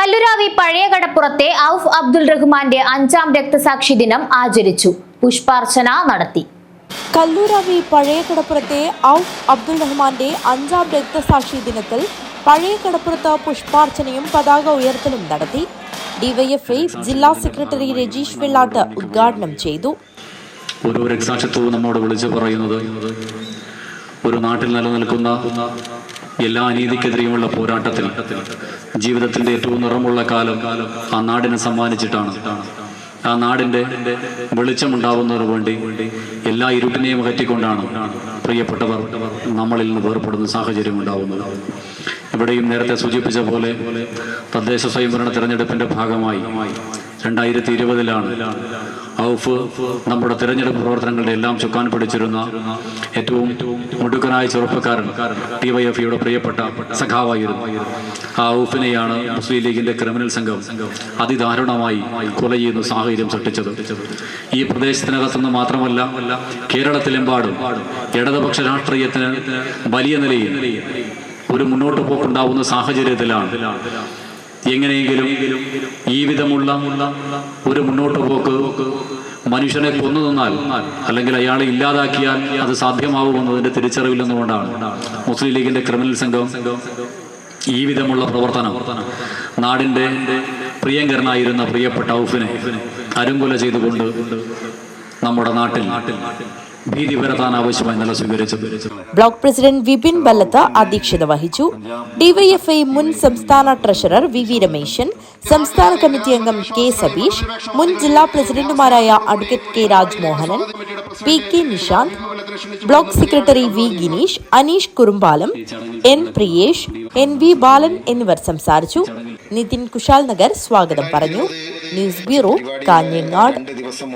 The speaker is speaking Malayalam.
കല്ലുരാവി പഴയകടപ്പുറത്തെ ഔഫ് അബ്ദുൾ റഹ്മാന്റെ അഞ്ചാം രക്തസാക്ഷി ദിനം ആചരിച്ചു. പുഷ്പാർച്ചന നടത്തി. കല്ലൂരാവി പഴയകടപ്പുറത്തെ ഔഫ് അബ്ദുൾ റഹ്മാന്റെ അഞ്ചാം രക്തസാക്ഷി ദിനത്തിൽ പഴയ കടപ്പുറത്ത് പുഷ്പാർച്ചനയും പതാക ഉയർത്തലും നടത്തി. ഡിവൈഎഫ്ഐ ജില്ലാ സെക്രട്ടറി രജീഷ് വെള്ളാട്ട് ഉദ്ഘാടനം ചെയ്തു. ഓരോ രക്തസാക്ഷിത്വവും നമ്മോട് വിളിച്ചു പറയുന്നത് ഒരു നാട്ടിൽ നിലനിൽക്കുന്ന എല്ലാ അനീതിക്കെതിരെയുമുള്ള പോരാട്ടത്തിൽ ജീവിതത്തിന്റെ ഏറ്റവും നിറമുള്ള കാലം ആ നാടിനെ സമ്മാനിച്ചിട്ടാണ്. ആ നാടിന്റെ വെളിച്ചമുണ്ടാവുന്നതിന് വേണ്ടി എല്ലാ ഇരുട്ടിനെയും അകറ്റിക്കൊണ്ടാണ് പ്രിയപ്പെട്ടവർ നമ്മളിൽ നിന്ന് വേർപെടുന്ന സാഹചര്യം ഉണ്ടാവുന്നത്. ഇവിടെയും നേരത്തെ സൂചിപ്പിച്ച പോലെ തദ്ദേശ സ്വയംഭരണ തെരഞ്ഞെടുപ്പിന്റെ ഭാഗമായി രണ്ടായിരത്തി ഇരുപതിലാണ് ഔഫ് നമ്മുടെ തിരഞ്ഞെടുപ്പ് പ്രവർത്തനങ്ങളുടെ എല്ലാം ചുക്കാൻ പിടിച്ചിരുന്ന ഏറ്റവും മുടുക്കനായ ചെറുപ്പക്കാരൻ ടി വൈ എഫ് ഡിവൈഎഫ്ഐയുടെ പ്രിയപ്പെട്ട സഖാവായിരുന്നു. ആ ഔഫിനെയാണ് മുസ്ലിം ലീഗിന്റെ ക്രിമിനൽ സംഘം അതിദാരുണമായി കൊല ചെയ്യുന്ന സാഹചര്യം സൃഷ്ടിച്ചത്. ഈ പ്രദേശത്തിനകത്തുനിന്ന് മാത്രമല്ല കേരളത്തിലെമ്പാടും ഇടതുപക്ഷ രാഷ്ട്രീയത്തിന് വലിയ നിലയിൽ ഒരു മുന്നോട്ട് പോക്കുണ്ടാവുന്ന സാഹചര്യത്തിലാണ് എങ്ങനെയെങ്കിലും ഈ വിധമുള്ള ഒരു മുന്നോട്ട് പോക്ക് മനുഷ്യനെ കൊന്നു തന്നാൽ അല്ലെങ്കിൽ അയാളെ ഇല്ലാതാക്കിയാൽ അത് സാധ്യമാവുമെന്നതിന്റെ തിരിച്ചറിവില്ലെന്നുകൊണ്ടാണ് മുസ്ലിം ലീഗിന്റെ ക്രിമിനൽ സംഘം ഈ വിധമുള്ള പ്രവർത്തനം. നാടിന്റെ പ്രിയങ്കരനായിരുന്ന പ്രിയപ്പെട്ട ഔഫിനെ അരുങ്കൊല ചെയ്തുകൊണ്ട് നമ്മുടെ നാട്ടിൽ ബ്ലോക്ക് പ്രസിഡന്റ് വിപിൻ ബല്ലത്ത് അധ്യക്ഷത വഹിച്ചു. ഡിവൈഎഫ്ഐ മുൻ സംസ്ഥാന ട്രഷറർ വി വി രമേശൻ സംസ്ഥാന കമ്മിറ്റി അംഗം കെ സബീഷ് മുൻ ജില്ലാ പ്രസിഡന്റുമാരായ advocate K Rajmohanan P K Nishanth block secretary V Gineesh Aneesh Kurumbalam N Priyesh N V Balan എന്നിവർ സംസാരിച്ചു. നിതിൻ കുശാൽ നഗർ സ്വാഗതം പറഞ്ഞു. News bureau Kanhangad.